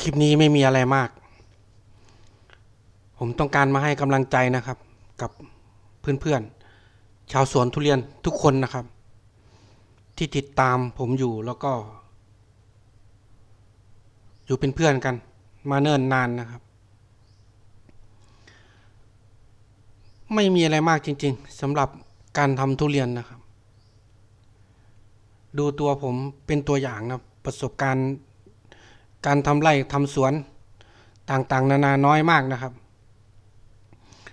คลิปนี้ไม่มีอะไรมาก ผมต้องการมาให้กำลังใจนะครับ กับเพื่อนๆ ชาวสวนทุเรียนทุกคนนะครับ ที่ติดตามผมอยู่แล้วก็ อยู่เป็นเพื่อนกัน มาเนิ่นนานนะครับ ไม่มีอะไรมากจริง ๆสำหรับการทำทุเรียนนะครับ ดูตัวผมเป็นตัวอย่างนะประสบการณ์ การทำไร่ทำสวนต่างๆ นานาน้อยมากนะครับ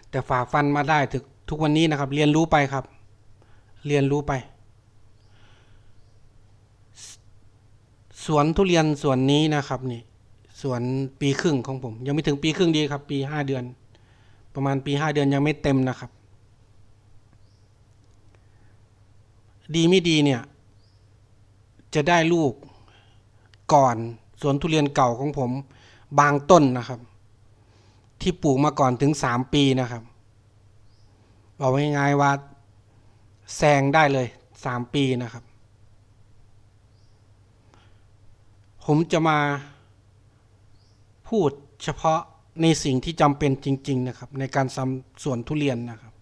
แต่ฝ่าฟันมาได้ถึงทุกวันนี้นะครับ เรียนรู้ไปครับ เรียนรู้ไปสสวนทุเรียนสวนนี้นะครับนี่สวนปีครึ่งของผม ยังไม่ถึงปีครึ่งดีครับ ปีห้าเดือน ประมาณปีห้าเดือนยังไม่เต็มนะครับ ดีไม่ดีเนี่ย จะได้ลูกก่อน สวนทุเรียนเก่าของผมบางต้นนะครับ ที่ปลูกมาก่อนถึงสามปีนะครับบอกง่ายๆว่าแซงได้เลยสามปีนะครับ ผมจะมาพูดเฉพาะในสิ่งที่จำเป็นจริง ๆ นะครับ ในการทำสวนทุเรียนนะครับ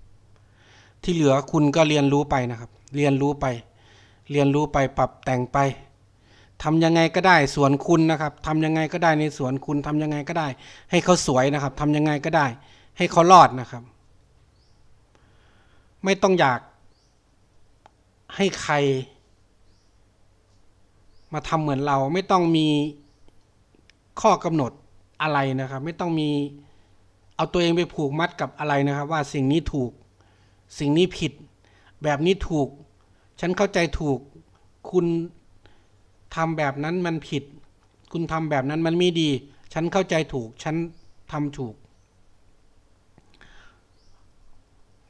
ที่เหลือคุณก็เรียนรู้ไปนะครับ เรียนรู้ไป เรียนรู้ไปปรับแต่งไป ทำยังไงก็ได้สวนคุณนะครับทำยังไงก็ได้ในสวนคุณทำยังไงก็ได้ ให้เขาสวยนะครับทำยังไงก็ได้ ให้เขารอดนะครับ ไม่ต้องอยากให้ใคร มาทำเหมือนเราไม่ต้องมีข้อกำหนดอะไรนะครับ ไม่ต้องมีเอาตัวเองไปผูกมัดกับอะไรนะครับ ว่าสิ่งนี้ถูก สิ่งนี้ผิด แบบนี้ถูก ฉันเข้าใจถูก คุณ ทำแบบนั้นมันผิด คุณทำแบบนั้นมันไม่ดี ฉันเข้าใจถูก ฉันทำถูก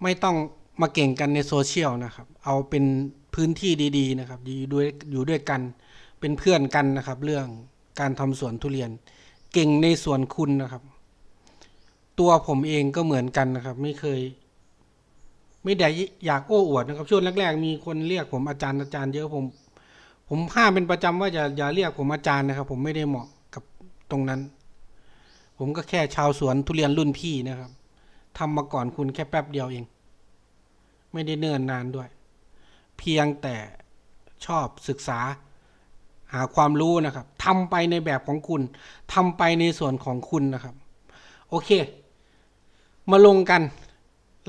ไม่ต้องมาเก่งกันในโซเชียลนะครับ เอาเป็นพื้นที่ดีๆนะครับ อยู่ด้วยอยู่ด้วยกัน เป็นเพื่อนกันนะครับ เรื่องการทำสวนทุเรียน เก่งในส่วนคุณนะครับ ตัวผมเองก็เหมือนกันนะครับ ไม่เคย ไม่ได้อยากโอ้อวดนะครับ ช่วงแรก ๆ มีคนเรียกผมอาจารย์อาจารย์เยอะผม ผมห้ามเป็นประจำว่าอย่าอย่าเรียกผมอาจารย์นะครับ ผมไม่ได้เหมาะกับตรงนั้น ผมก็แค่ชาวสวนทุเรียนรุ่นพี่นะครับทำมาก่อนคุณแค่แป๊บเดียวเอง ไม่ได้เนิ่นนานด้วย เพียงแต่ชอบศึกษาหาความรู้นะครับทำไปในแบบของคุณทำไปในส่วนของคุณนะครับ โอเค มาลงกัน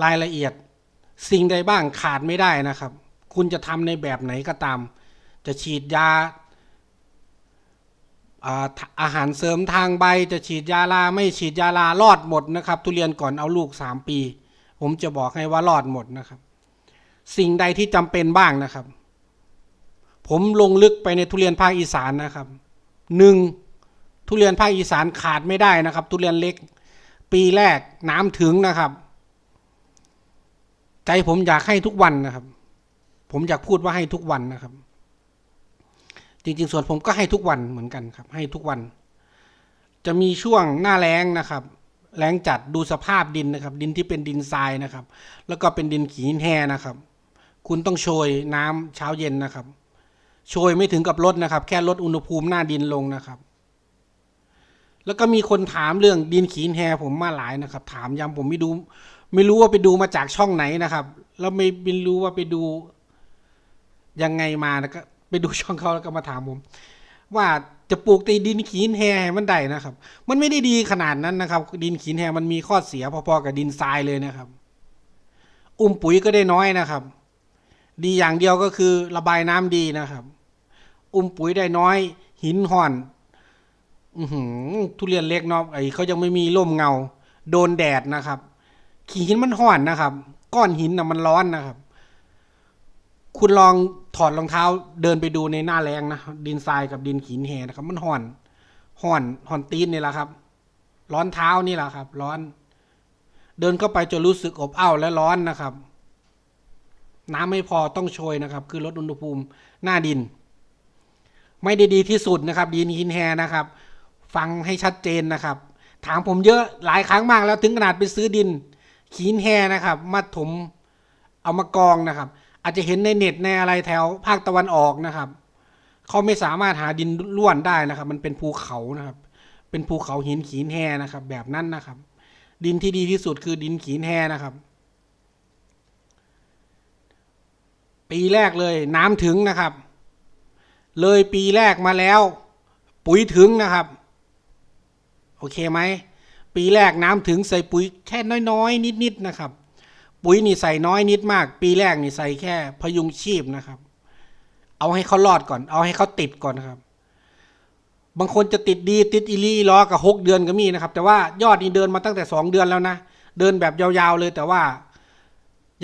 รายละเอียด สิ่งใดบ้างขาดไม่ได้นะครับ คุณจะทำในแบบไหนก็ตาม จะฉีดยาอาหารเสริมทางใบจะฉีดยาลาไม่ฉีดยาลารอดหมดนะครับ ทุเรียนก่อนเอาลูกสามปี ผมจะบอกให้ว่ารอดหมดนะครับ สิ่งใดที่จำเป็นบ้างนะครับ ผมลงลึกไปในทุเรียนภาคอีสานนะครับหนึ่งทุเรียนภาคอีสานขาดไม่ได้นะครับ ทุเรียนเล็ก ปีแรกน้ำถึงนะครับ ใจผมอยากให้ทุกวันนะครับ ผมอยากพูดว่าให้ทุกวันนะครับ จริงๆ ส่วนผมก็ให้ทุกวันเหมือนกันครับ ให้ทุกวัน จะมีช่วงหน้าแล้งนะครับ แล้งจัดดูสภาพดินนะครับ ดินที่เป็นดินทรายนะครับ แล้วก็เป็นดินขีนแห่นะครับ คุณต้องโชยน้ำเช้าเย็นนะครับ โชยไม่ถึงกับลดนะครับ แค่ลดอุณหภูมิหน้าดินลงนะครับ แล้วก็มีคนถามเรื่องดินขีนแฮผมมาหลายนะครับ ถามย้ำผมไม่ดูไม่รู้ว่าไปดูมาจากช่องไหนนะครับ แล้วไม่ไม่รู้ว่าไปดูยังไงมาแล้วก็ ไปดูช่องเขาแล้วก็มาถามผม ว่าจะปลูกตีดินขีนแฮให้มันได้นะครับ มันไม่ได้ดีขนาดนั้นนะครับ ดินขีนแฮมันมีข้อเสียพอๆกับดินทรายเลยนะครับ อุ้มปุ๋ยก็ได้น้อยนะครับ ดีอย่างเดียวก็คือระบายน้ำดีนะครับ อุ้มปุ๋ยได้น้อย หินห่อน อืทุเรียนเล็กเนาะไอ้เขายังไม่มีร่มเงา โดนแดดนะครับ ขีหินมันห่อนนะครับ ก้อนหินนะมันร้อนนะครับ คุณลองถอดรองเท้าเดินไปดูในหน้าแรงนะ ดินทรายกับดินหินแหนะครับ มันห่อนห่อนห่อนตีนนี่แหละครับ ร้อนเท้านี่แหละครับ ร้อน เดินเข้าไปจนรู้สึกอบอ้าวและร้อนนะครับ น้ำไม่พอต้องโชยนะครับ คือลดอุณหภูมิหน้าดิน ไม่ได้ดีที่สุดนะครับ ดินหินแฮนะครับ ฟังให้ชัดเจนนะครับ ถามผมเยอะหลายครั้งมากแล้วถึงขนาดไปซื้อดินขีนแฮนะครับ มาถมเอามากองนะครับ อาจจะเห็นในเน็ตในอะไรแถวภาคตะวันออกนะครับเขาไม่สามารถหาดินล้วนได้นะครับ มันเป็นภูเขานะครับ เป็นภูเขาหินขีนแห่นะครับ แบบนั้นนะครับ ดินที่ดีที่สุดคือดินขีนแห่นะครับ ปีแรกเลยน้ำถึงนะครับ เลยปีแรกมาแล้ว ปุ๋ยถึงนะครับ โอเคไหมปีแรกน้ำถึงใส่ปุ๋ยแค่น้อยๆ นิดๆนะครับ ปุ๋ยนี่ใส่น้อยนิดมาก ปีแรกนี่ใส่แค่ พยุงชีพนะครับ เอาให้เขารอดก่อน เอาให้เขาติดก่อนนะครับ บางคนจะติดดีติดอีลีล้อกับหกเดือนก็มีนะครับ แต่ว่ายอดนี่เดินมาตั้งแต่สองเดือนแล้วนะเดินแบบยาวๆเลยแต่ว่า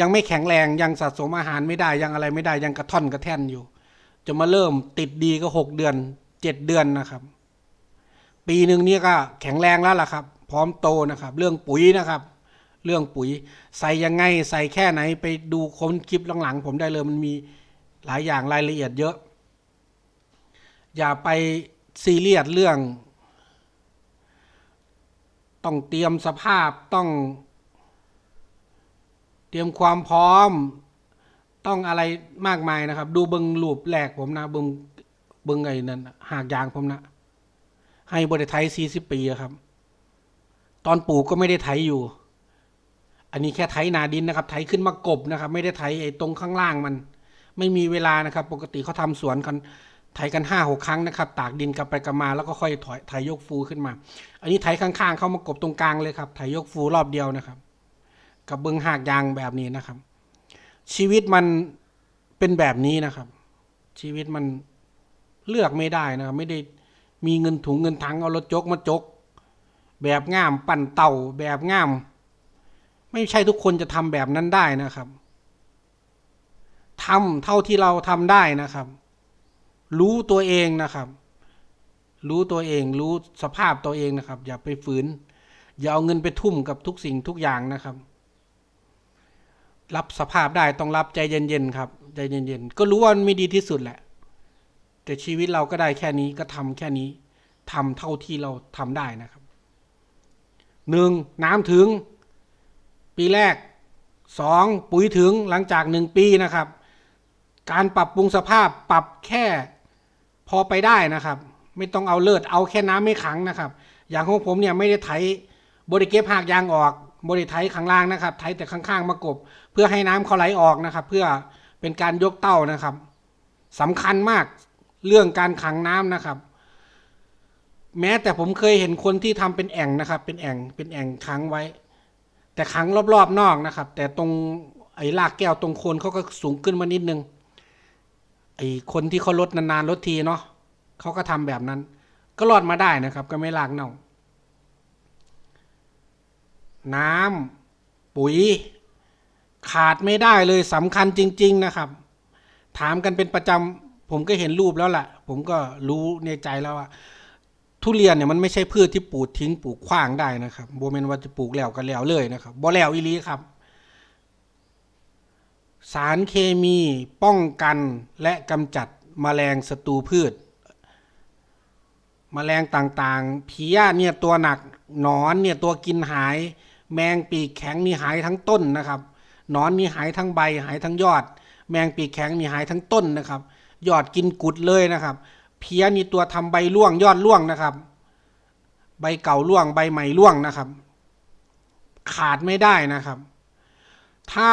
ยังไม่แข็งแรงยังสะสมอาหารไม่ได้ยังอะไรไม่ได้ยังกระท่อนกระแท่นอยู่ จะมาเริ่มติดดีก็หกเดือนเจ็ดเดือนนะครับ ปีหนึ่งนี่ก็แข็งแรงแล้วล่ะครับ พร้อมโตนะครับ เรื่องปุ๋ยนะครับ เรื่องปุ๋ย ใส่ยังไงใส่แค่ไหนไปดูค้นคลิปหลังๆ ผมได้เลยมันมีหลายอย่างรายละเอียดเยอะ อย่าไปซีเรียสเรื่อง ต้องเตรียมสภาพต้อง เตรียมความพร้อม ต้องอะไรมากมายนะครับ ดูเบิงรูปแรกผมนะเบิงเบิงไอ้นั่นหากยางผมนะ ให้บริไทยสี่สิบปีอะครับ ตอนปลูกก็ไม่ได้ไถอยู่ อันนี้แค่ไถนาดินนะครับ ไถขึ้นมากบนะครับ ไม่ได้ไถไอ้ตรงข้างล่างมัน ไม่มีเวลานะครับ ปกติเขาทำสวนกันไถกันห้าหกครั้งนะครับ ตากดินกลับไปกลับมาแล้วก็ค่อยถอยไถยกฟูขึ้นมา อันนี้ไถข้างๆ เข้ามากบตรงกลางเลยครับไถยกฟูรอบเดียวนะครับ กับเบิงหากยางแบบนี้นะครับ ชีวิตมันเป็นแบบนี้นะครับ ชีวิตมันเลือกไม่ได้นะครับ ไม่ได้มีเงินถุงเงินถังเอารถจกมาจก แบบง่ามปั่นเต่าแบบง่าม ไม่ใช่ทุกคนจะทำแบบนั้นได้นะครับทำเท่าที่เราทำได้นะครับ รู้ตัวเองนะครับ รู้ตัวเอง รู้สภาพตัวเองนะครับ อย่าไปฝืน อย่าเอาเงินไปทุ่มกับทุกสิ่งทุกอย่างนะครับ รับสภาพได้ต้องรับใจเย็นๆครับ ใจเย็นๆก็รู้ว่ามันไม่ดีที่สุดแหละ แต่ชีวิตเราก็ได้แค่นี้ก็ทำแค่นี้ทำเท่าที่เราทำได้นะครับหนึ่งน้ำถึง ปีแรกสองปุ๋ยถึงหลังจากหนึ่งปีนะครับ การปรับปรุงสภาพปรับแค่พอไปได้นะครับ ไม่ต้องเอาเลิศเอาแค่น้ำไม่ขังนะครับ อย่างของผมเนี่ยไม่ได้ไถบริเก็บหากยางออกบริไถข้างล่างนะครับไถแต่ข้างๆมากบ เพื่อให้น้ำเขาไหลออกนะครับ เพื่อเป็นการยกเต้านะครับสำคัญมากเรื่องการขังน้ำนะครับ แม้แต่ผมเคยเห็นคนที่ทำเป็นแอ่งนะครับ เป็นแอ่งเป็นแอ่งขังไว้ แต่ขังรอบๆนอกนะครับ แต่ตรงไอ้รากแก้วตรงโคนเขาก็สูงขึ้นมานิดนึงไอ้คนที่เขาลดนานๆลดทีเนาะเขาก็ทำแบบนั้น ก็รอดมาได้นะครับ ก็ไม่ลากเน่าน้ำปุ๋ย ขาดไม่ได้เลยสำคัญจริง ๆนะครับ ถามกันเป็นประจำผมก็เห็นรูปแล้วล่ะผมก็รู้ในใจแล้วว่า ทุเรียนเนี่ยมันไม่ใช่พืชที่ปลูกทิ้งปลูกขว้างได้นะครับโบเมนว่าจะปลูกแล้วก็แล้วเลยนะครับบ่แล้วอีลีครับ สารเคมีป้องกันและกำจัดแมลงศัตรูพืชแมลงต่างๆผียเนี่ยตัวหนักหนอนเนี่ยตัวกินหาย แมงปีกแข็งนี่หายทั้งต้นนะครับหนอนนี่หายทั้งใบหายทั้งยอด แมงปีกแข็งนี่หายทั้งต้นนะครับ ยอดกินกุดเลยนะครับ เพี้ยนี่ตัวทำใบร่วงยอดร่วงนะครับ ใบเก่าร่วงใบใหม่ร่วงนะครับ ขาดไม่ได้นะครับ ถ้า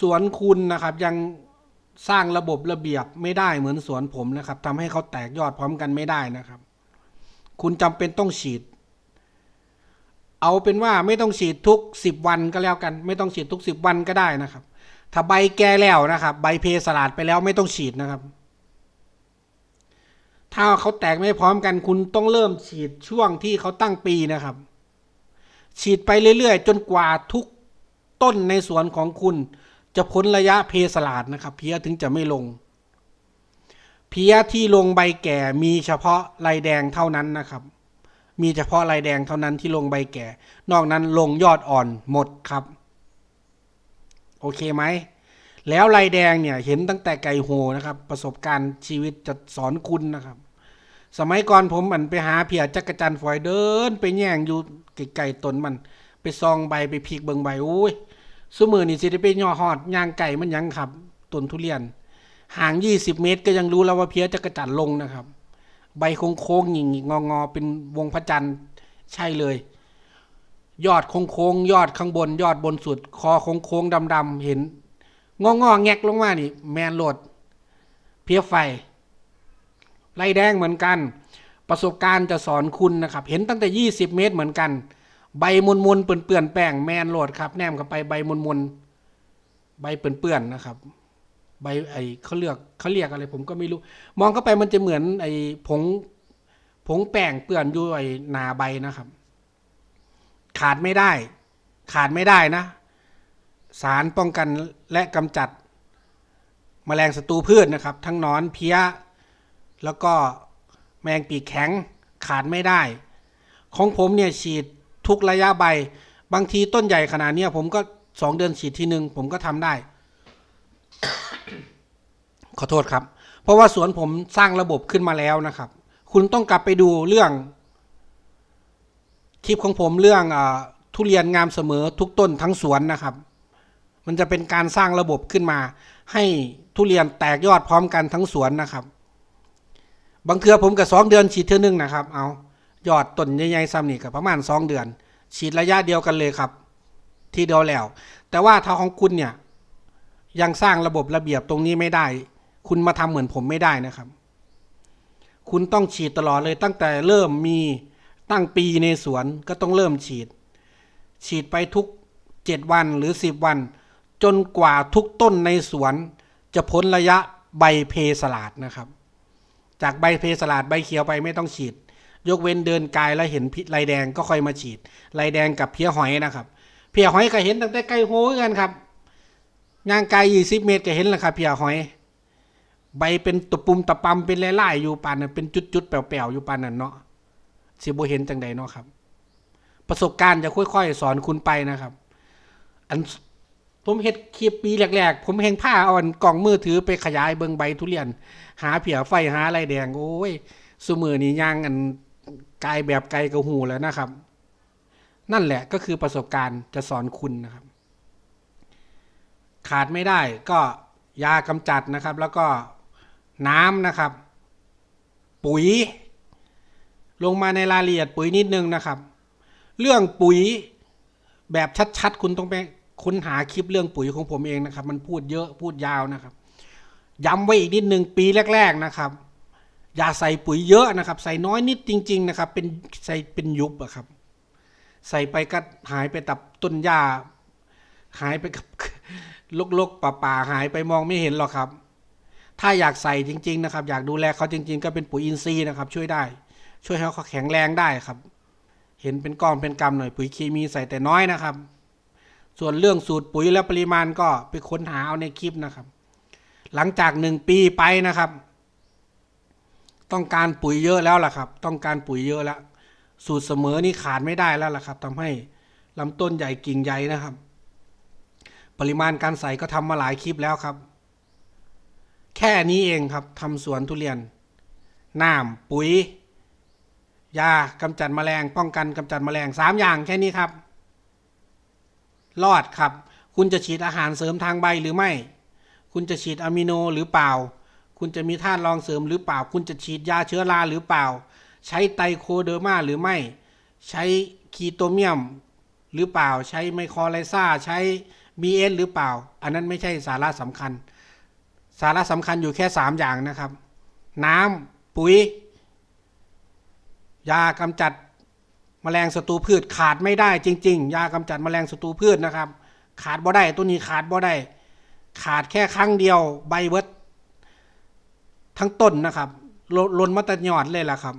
สวนคุณนะครับยังสร้างระบบระเบียบไม่ได้เหมือนสวนผมนะครับทำให้เขาแตกยอดพร้อมกันไม่ได้นะครับ คุณจำเป็นต้องฉีด เอาเป็นว่าไม่ต้องฉีดทุกสิบวันก็แล้วกัน ไม่ต้องฉีดทุกสิบวันก็ได้นะครับ ถ้าใบแก่แล้วนะครับ ใบเพสลาดไปแล้วไม่ต้องฉีดนะครับ ถ้าเขาแตกไม่พร้อมกันคุณต้องเริ่มฉีดช่วงที่เขาตั้งปีนะครับ ฉีดไปเรื่อยๆ จนกว่าทุกต้นในสวนของคุณ จะพ้นระยะเพสลาดนะครับเพี้ยถึงจะไม่ลง เพี้ยที่ลงใบแก่มีเฉพาะลายแดงเท่านั้นนะครับ มีเฉพาะลายแดงเท่านั้นที่ลงใบแก่ นอกนั้นลงยอดอ่อนหมดครับ โอเคไหม แล้วลายแดงเนี่ยเห็นตั้งแต่ไก่โหนะครับ ประสบการณ์ชีวิตจะสอนคุณนะครับ สมัยก่อนผมมันไปหาเพียจักรจันฝอยเดิน ไปแย่งอยู่ไก่ๆตนมัน ไปซองใบไปพลิกเบิงใบโอ้ยสมือนี่สิได้ไปย่อหอดย่างไก่มันยังครับต้นทุเรียน ห่าง 20 เมตรก็ยังรู้แล้วว่าเพียจักรจันลงนะครับ ใบโค้งๆหงิกๆงอเป็นวงพระจันทร์ใช่เลย ยอดโค้งๆยอดข้างบน ยอดบนสุด คอโค้งๆดำๆเห็น งองอแงกลงมานี่ แมนโหลด เพียไฟ ไล่แดงเหมือนกัน ประสบการณ์จะสอนคุณนะครับ เห็นตั้งแต่ 20 เมตรเหมือนกัน ใบมุนมุนเปื่อนเปื่อนแป้งแมนโหลดครับ แนมเข้าไปใบมุนมุนใบเปื่อนเปื่อนนะครับ ใบไอเขาเรียกเขาเรียกอะไรผมก็ไม่รู้ มองเข้าไปมันจะเหมือนไอผงผงแป้งเปื่อนอยู่ไอหนาใบนะครับ ขาดไม่ได้ ขาดไม่ได้นะ สารป้องกันและกำจัดแมลงศัตรูพืชนะครับ ทั้งนอนเพี้ย แล้วก็แมงปีกแข็งขาดไม่ได้ ของผมเนี่ยฉีดทุกระยะใบ บางทีต้นใหญ่ขนาดนี้ผมก็สองเดือนฉีดทีหนึ่งผมก็ทำได้ ขอโทษครับ เพราะว่าสวนผมสร้างระบบขึ้นมาแล้วนะครับ คุณต้องกลับไปดูเรื่อง คลิปของผมเรื่องอทุเรียนงามเสมอทุกต้นทั้งสวนนะครับ มันจะเป็นการสร้างระบบขึ้นมา ให้ทุเรียนแตกยอดพร้อมกันทั้งสวนนะครับ บางเครือผมกับสองเดือนฉีดเท่านึงนะครับ เอายอดต้นใหญ่ๆซ้ำนี่กับประมาณสองเดือน ฉีดระยะเดียวกันเลยครับ ทีเดียวแล้ว แต่ว่าถ้าของคุณเนี่ยยังสร้างระบบระเบียบตรงนี้ไม่ได้ คุณมาทำเหมือนผมไม่ได้นะครับ คุณต้องฉีดตลอดเลยตั้งแต่เริ่มมีตั้งปีในสวนก็ต้องเริ่มฉีด ฉีดไปทุกเจ็ดวันหรือสิบวัน จนกว่าทุกต้นในสวน จะพ้นระยะใบเพสลาดนะครับ จากใบเพสลาดใบเขียวไปไม่ต้องฉีด ยกเว้นเดินกายแล้วเห็นพิษลายแดงก็ค่อยมาฉีดลายแดงกับเพี้ยหอยนะครับ เพี้ยหอยก็เห็นตั้งแต่ไกลโหกันครับย่างไกลยี่สิบเมตรก็เห็นแล้วครับเพี้ยหอย ใบเป็นตะปุ่มตะปำเป็นลายๆอยู่ปานนั้นเป็นจุดๆแป๋วๆอยู่ปานนั้นเนาะสิบ่เห็นจังใดเนาะครับ ประสบการณ์จะค่อยๆ สอนคุณไปนะครับ อัน ผมเฮ็ดคลิปปีแรกๆ ผมเฮงผ้าอาอันกล่องมือถือไปขยายเบิงใบทุเรียน หาเผียไฟหาอะไรแดง โอ้ยสุมือนี้ย่างอันกายแบบไกลกระหูแล้วนะครับ นั่นแหละก็คือประสบการณ์จะสอนคุณนะครับ ขาดไม่ได้ก็ยากำจัดนะครับ แล้วก็น้ำนะครับ ปุ๋ย ลงมาในรายละเอียดปุ๋ยนิดนึงนะครับ เรื่องปุ๋ยแบบชัดๆ คุณต้องไป ค้นหาคลิปเรื่องปุ๋ยของผมเองนะครับ มันพูดเยอะพูดยาวนะครับ ย้ำไว้อีกนิดนึงปีแรก ๆนะครับ อย่าใส่ปุ๋ยเยอะนะครับ ใส่น้อยนิดจริง ๆ นะครับ เป็นใส่เป็นยุบอะครับ ใส่ไปก็หายไปตับต้นหญ้า หายไปกับลกๆป่าๆหายไปมองไม่เห็นหรอกครับ ถ้าอยากใส่จริง ๆ นะครับ อยากดูแลเขาจริง ๆ ก็เป็นปุ๋ยอินทรีย์นะครับ ช่วยได้ ช่วยให้เขาแข็งแรงได้ครับ เห็นเป็นก้อนเป็นกำหน่อยปุ๋ยเคมีใส่แต่น้อยนะครับ ส่วนเรื่องสูตรปุ๋ยและปริมาณก็ไปค้นหาเอาในคลิปนะครับ หลังจากหนึ่งปีไปนะครับ ต้องการปุ๋ยเยอะแล้วล่ะครับ ต้องการปุ๋ยเยอะแล้ว สูตรเสมอนี่ขาดไม่ได้แล้วล่ะครับทำให้ลำต้นใหญ่กิ่งใหญ่นะครับ ปริมาณการใส่ก็ทำมาหลายคลิปแล้วครับ แค่นี้เองครับทำสวนทุเรียนน้ำปุ๋ย ยากำจัดแมลง ป้องกันกำจัดแมลงสามอย่างแค่นี้ครับ รอดครับ คุณจะฉีดอาหารเสริมทางใบหรือไม่ คุณจะฉีดอะมิโนหรือเปล่า คุณจะมีธาตุรองเสริมหรือเปล่า คุณจะฉีดยาเชื้อราหรือเปล่า ใช้ไตโคเดอร์มาหรือไม่ ใช้คีโตเมียมหรือเปล่า ใช้ไมโครไลซาใช้บีเอหรือเปล่า อันนั้นไม่ใช่สาระสำคัญ สาระสำคัญอยู่แค่สามอย่างนะครับ น้ำปุ๋ย ยากำจัด แมลงศัตรูพืชขาดไม่ได้จริง ๆ ยากำจัดแมลงศัตรูพืชนะครับ ขาดบ่ได้ตัวนี้ขาดบ่ได้ ขาดแค่ครั้งเดียวใบเบิดทั้งต้นนะครับลลนมาแตยอดเลยล่ะครับ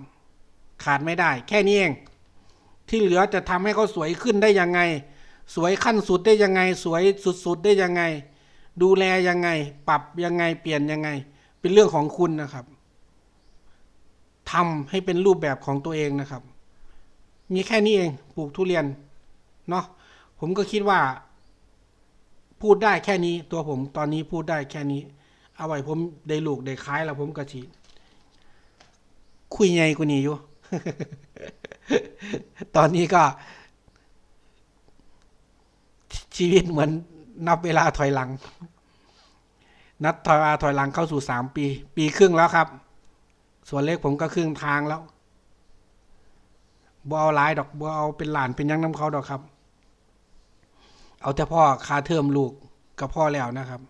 ขาดไม่ได้ แค่นี้เอง ที่เหลือจะทำให้เขาสวยขึ้นได้ยังไง สวยขั้นสุดได้ยังไง สวยสุดๆได้ยังไง ดูแลยังไง ปรับยังไงเปลี่ยนยังไง เป็นเรื่องของคุณนะครับทำให้เป็นรูปแบบของตัวเองนะครับ มีแค่นี้เองปลูกทุเรียนเนาะผมก็คิดว่า พูดได้แค่นี้ตัวผมตอนนี้พูดได้แค่นี้ เอาไว้ผมได้ลูกได้คล้ายแล้วผมก็ฉีดคุยไงกูนี่อยู่ ตอนนี้ก็ ชีวิตเหมือนนับเวลาถอยหลัง นับถอยถอยหลังเข้าสู่สามปี ปีครึ่งแล้วครับ ส่วนเล็กผมก็ครึ่งทางแล้ว บ่เอาหลายดอกบ่เอาเป็นหลานเป็นยังน้ำเขาดอกครับ เอาแต่พ่อคาเทอมลูกกับพ่อแล้วนะครับ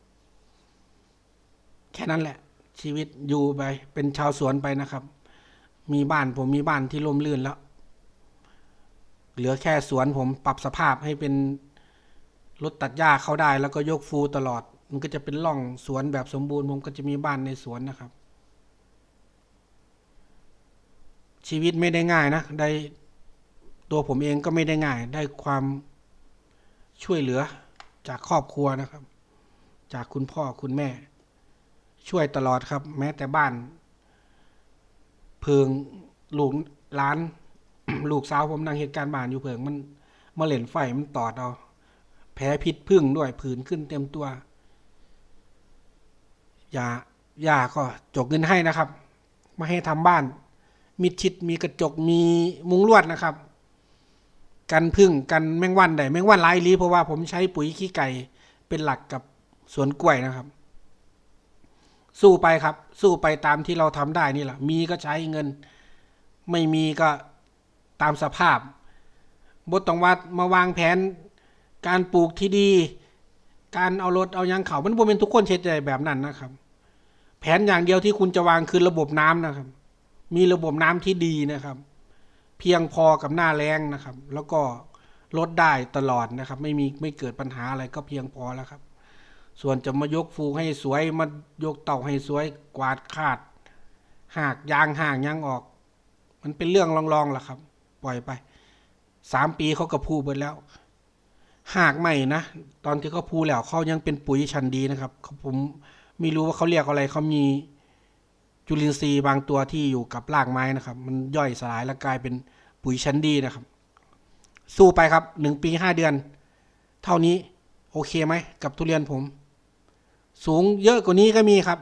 แค่นั้นแหละ ชีวิตอยู่ไป เป็นชาวสวนไปนะครับ มีบ้านผมมีบ้านที่ร่มรื่นแล้ว เหลือแค่สวนผมปรับสภาพให้เป็นรถตัดหญ้าเข้าได้ แล้วก็ยกฟูตลอด มันก็จะเป็นร่องสวนแบบสมบูรณ์ ผมก็จะมีบ้านในสวนนะครับชีวิตไม่ได้ง่ายนะ ได้ ตัวผมเองก็ไม่ได้ง่าย ได้ความช่วยเหลือจากครอบครัวนะครับ จากคุณพ่อคุณแม่ ช่วยตลอดครับ แม้แต่บ้าน เพิงลูกร้าน ลูกสาวผมนั่งเหตุการณ์บ้านอยู่เพิงมันมาเล่นไฟมันตอดเอาแพ้พิษพึ่งด้วยผื่นขึ้นเต็มตัวอย่าอย่าก็จกเงินให้นะครับม่ให้ทำบ้าน มีชิดมีกระจกมีมุงลวดนะครับ กันพึ่งกันแมงวันได้แมงวันหลายอีหลีเพราะว่าผมใช้ปุ๋ยขี้ไก่เป็นหลักกับสวนกล้วยนะครับ สู้ไปครับ สู้ไปตามที่เราทำได้นี่แหละมีก็ใช้เงิน ไม่มีก็ตามสภาพบทต้องวัดมาวางแผน การปลูกที่ดี การเอารถเอายางเขามันบ่เป็นทุกคนเช็ดใจแบบนั้นนะครับ แผนอย่างเดียวที่คุณจะวางคือระบบน้ำนะครับ มีระบบน้ำที่ดีนะครับ พียงพอกับหน้าแล้งนะครับ แล้วก็ลดได้ตลอดนะครับ ไม่มีไม่เกิดปัญหาอะไรก็เพียงพอแล้วครับ ส่วนจะมายกฟูให้สวยมายกเต่าให้สวยกวาดคาด หากยางห่างยางออก มันเป็นเรื่องลองๆล่ะครับ ปล่อยไปสามปีเขาก็พูเบิดแล้ว หากไม่นะตอนที่เขาพูแล้วเขายังเป็นปุ๋ยชั้นดีนะครับผมไม่รู้ว่าเขาเรียกอะไรเขามี จุลินทรีย์บางตัวที่อยู่กับรากไม้นะครับ มันย่อยสลายแล้วกลายเป็นปุ๋ยชั้นดีนะครับ สู้ไปครับหนึ่งปีห้าเดือน เท่านี้โอเคไหมกับทุเรียนผม สูงเยอะกว่านี้ก็มีครับ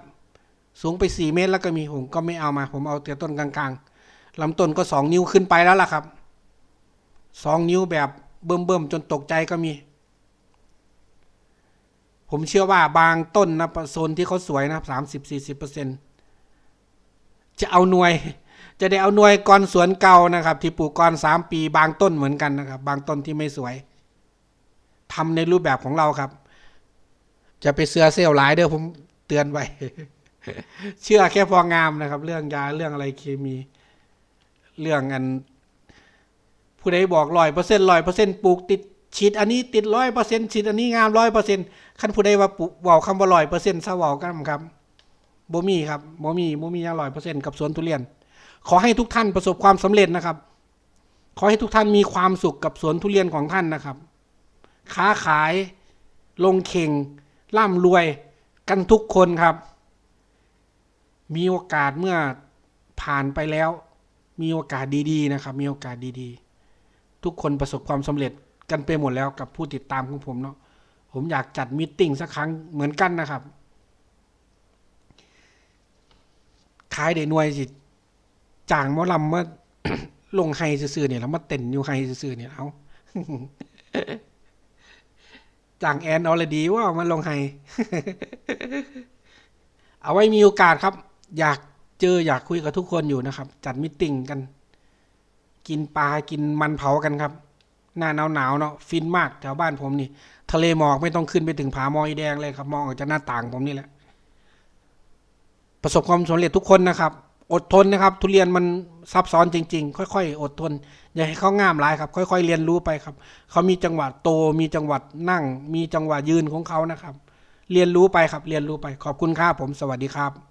สูงไปสี่เมตรแล้วก็มีผมก็ไม่เอามา ผมเอาแต่ต้นกลางๆลำต้นก็สองนิ้วขึ้นไปแล้วล่ะครับสองนิ้วแบบเบิ่มๆจนตกใจก็มี ผมเชื่อว่าบางต้นนะโซนที่เขาสวยนะสามสิบสี่สิบเปอร์เซ็นต์ จะเอาหน่วย จะได้เอาหน่วยก่อนสวนเก่านะครับ ที่ปลูกก่อนสามปีบางต้นเหมือนกันนะครับ บางต้นที่ไม่สวยทำในรูปแบบของเราครับ จะไปเสือเซลล์หลายเด้อผมเตือนไว้เชื่อแค่พองามนะครับ เรื่องยาเรื่องอะไรเคมี เรื่องอัน ผู้ใดบอกร้อยเปอร์เซ็นต์ร้อยเปอร์เซ็นต์ปลูกติดฉีดอันนี้ติดร้อยเปอร์เซ็นต์ฉีดอันนี้งามร้อยเปอร์เซ็นต์ขั้นผู้ใดว่าปลูกบอกคำว่าร้อยเปอร์เซ็นต์ซะบอกันครับ บ่มีครับบ่มีบ่มีอย่างร้อยเปอร์เซ็นต์กับสวนทุเรียน ขอให้ทุกท่านประสบความสำเร็จนะครับ ขอให้ทุกท่านมีความสุขกับสวนทุเรียนของท่านนะครับ ค้าขาย ลงเข่ง ร่ำรวยกันทุกคนครับ มีโอกาสเมื่อผ่านไปแล้ว มีโอกาสดีๆนะครับ มีโอกาสดีๆ ทุกคนประสบความสำเร็จกันไปหมดแล้วกับผู้ติดตามของผมเนาะผมอยากจัดมิทติ้งสักครั้งเหมือนกันนะครับ ขายได้หน่วยสิจ้างหมอลำมาลงไฮซื่อๆเนี่ยแล้วมาเต้นอยู่ไฮซื่อๆเนี่ยเอาจ้างแอนออลดีว่ามาลงไฮเอาไว้มีโอกาสครับ อยากเจออยากคุยกับทุกคนอยู่นะครับ จัดมิทติ้งกัน กินปลากินมันเผากันครับ หน้าหนาวหนาวเนาะฟินมากแถวบ้านผมนี่ ทะเลหมอกไม่ต้องขึ้นไปถึงผาหมอยแดงเลยครับ มองออกจากหน้าต่างผมนี่แหละ ประสบความสำเร็จทุกคนนะครับ อดทนนะครับ ทุเรียนมันซับซ้อนจริง ๆ ค่อย ๆ อดทน อย่าให้เขาง่ามหลายครับ ค่อย ๆ เรียนรู้ไปครับ เขามีจังหวะโต มีจังหวะนั่ง มีจังหวะยืนของเขานะครับ เรียนรู้ไปครับ เรียนรู้ไป ขอบคุณครับผม สวัสดีครับ